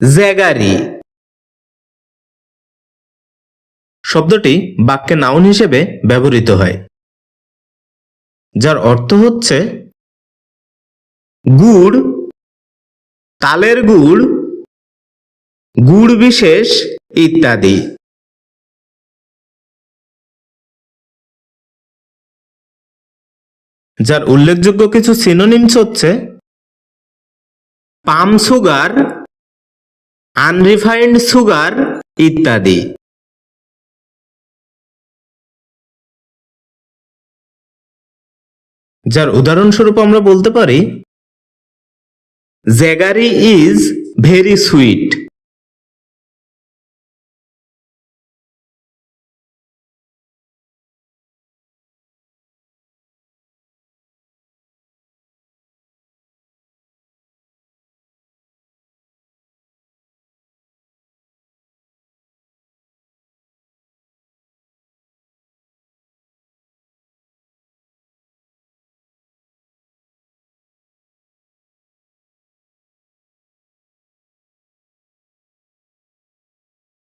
Jaggery শব্দটি বাক্যে noun হিসেবে ব্যবহৃত হয়, যার অর্থ হচ্ছে গুড়, তালের গুড় গুড় বিশেষ ইত্যাদি। যার উল্লেখযোগ্য কিছু সিনোনিমস হচ্ছে পাম সুগার আনরিফাইন্ড সুগার ইত্যাদি। যার উদাহরণস্বরূপ আমরা বলতে পারি জ্যাগারি ইজ ভেরি সুইট